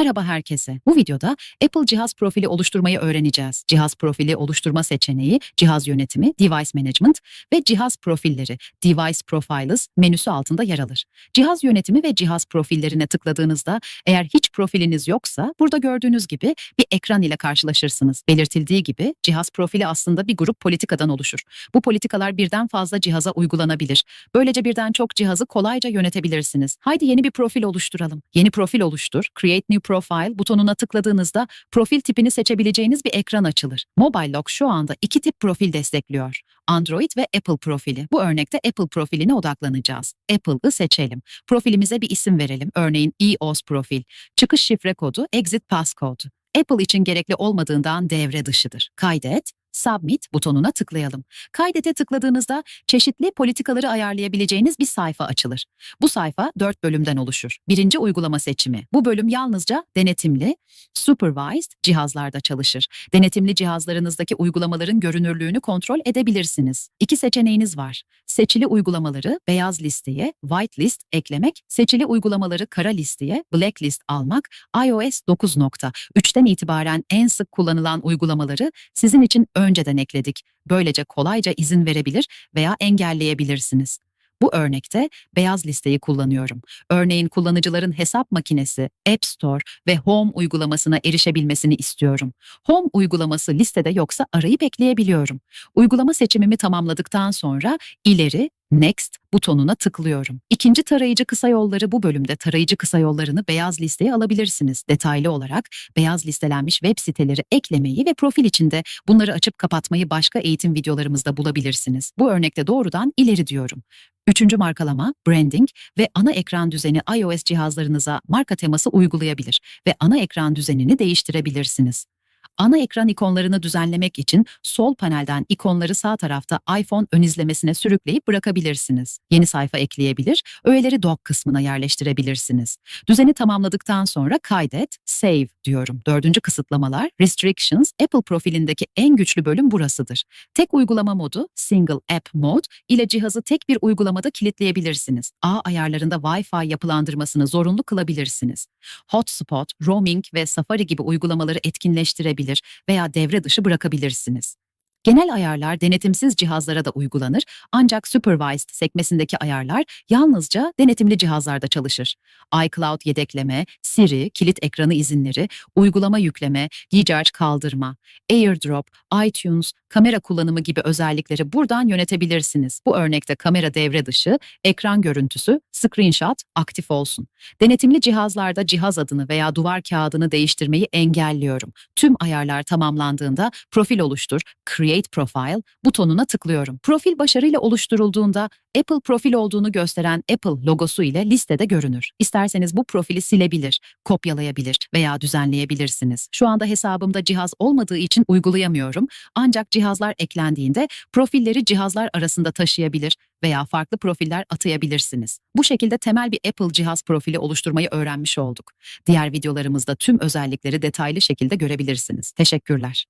Merhaba herkese. Bu videoda Apple cihaz profili oluşturmayı öğreneceğiz. Cihaz profili oluşturma seçeneği, cihaz yönetimi, device management ve cihaz profilleri, device profiles menüsü altında yer alır. Cihaz yönetimi ve cihaz profillerine tıkladığınızda eğer hiç profiliniz yoksa burada gördüğünüz gibi bir ekran ile karşılaşırsınız. Belirtildiği gibi cihaz profili aslında bir grup politikadan oluşur. Bu politikalar birden fazla cihaza uygulanabilir. Böylece birden çok cihazı kolayca yönetebilirsiniz. Haydi yeni bir profil oluşturalım. Yeni profil oluştur, Create New Profile butonuna tıkladığınızda profil tipini seçebileceğiniz bir ekran açılır. Mobile Lock şu anda iki tip profil destekliyor. Android ve Apple profili. Bu örnekte Apple profiline odaklanacağız. Apple'ı seçelim. Profilimize bir isim verelim. Örneğin EOS profil. Çıkış şifre kodu Exit Passcode. Apple için gerekli olmadığından devre dışıdır. Kaydet, Submit butonuna tıklayalım. Kaydete tıkladığınızda çeşitli politikaları ayarlayabileceğiniz bir sayfa açılır. Bu sayfa dört bölümden oluşur. Birinci uygulama seçimi. Bu bölüm yalnızca denetimli, supervised cihazlarda çalışır. Denetimli cihazlarınızdaki uygulamaların görünürlüğünü kontrol edebilirsiniz. İki seçeneğiniz var. Seçili uygulamaları beyaz listeye, whitelist eklemek, seçili uygulamaları kara listeye, blacklist almak, iOS 9.3'ten itibaren en sık kullanılan uygulamaları sizin için önceden ekledik. Böylece kolayca izin verebilir veya engelleyebilirsiniz. Bu örnekte beyaz listeyi kullanıyorum. Örneğin kullanıcıların hesap makinesi, App Store ve Home uygulamasına erişebilmesini istiyorum. Home uygulaması listede yoksa arayıp ekleyebiliyorum. Uygulama seçimimi tamamladıktan sonra ileri, Next butonuna tıklıyorum. İkinci tarayıcı kısa yolları bu bölümde tarayıcı kısa yollarını beyaz listeye alabilirsiniz. Detaylı olarak beyaz listelenmiş web siteleri eklemeyi ve profil içinde bunları açıp kapatmayı başka eğitim videolarımızda bulabilirsiniz. Bu örnekte doğrudan ileri diyorum. Üçüncü markalama, branding ve ana ekran düzeni iOS cihazlarınıza marka teması uygulayabilir ve ana ekran düzenini değiştirebilirsiniz. Ana ekran ikonlarını düzenlemek için sol panelden ikonları sağ tarafta iPhone ön izlemesine sürükleyip bırakabilirsiniz. Yeni sayfa ekleyebilir, öğeleri dock kısmına yerleştirebilirsiniz. Düzeni tamamladıktan sonra kaydet, save diyorum. Dördüncü kısıtlamalar, restrictions, Apple profilindeki en güçlü bölüm burasıdır. Tek uygulama modu, single app mode ile cihazı tek bir uygulamada kilitleyebilirsiniz. A ayarlarında Wi-Fi yapılandırmasını zorunlu kılabilirsiniz. Hotspot, roaming ve Safari gibi uygulamaları etkinleştirebilir veya devre dışı bırakabilirsiniz. Genel ayarlar denetimsiz cihazlara da uygulanır ancak supervised sekmesindeki ayarlar yalnızca denetimli cihazlarda çalışır. iCloud yedekleme, Siri, kilit ekranı izinleri, uygulama yükleme, recharge kaldırma, AirDrop, iTunes, kamera kullanımı gibi özellikleri buradan yönetebilirsiniz. Bu örnekte kamera devre dışı, ekran görüntüsü, screenshot aktif olsun. Denetimli cihazlarda cihaz adını veya duvar kağıdını değiştirmeyi engelliyorum. Tüm ayarlar tamamlandığında profil oluştur, Create Profile butonuna tıklıyorum. Profil başarıyla oluşturulduğunda Apple profil olduğunu gösteren Apple logosu ile listede görünür. İsterseniz bu profili silebilir, kopyalayabilir veya düzenleyebilirsiniz. Şu anda hesabımda cihaz olmadığı için uygulayamıyorum. Ancak cihazlar eklendiğinde profilleri cihazlar arasında taşıyabilir veya farklı profiller atayabilirsiniz. Bu şekilde temel bir Apple cihaz profili oluşturmayı öğrenmiş olduk. Diğer videolarımızda tüm özellikleri detaylı şekilde görebilirsiniz. Teşekkürler.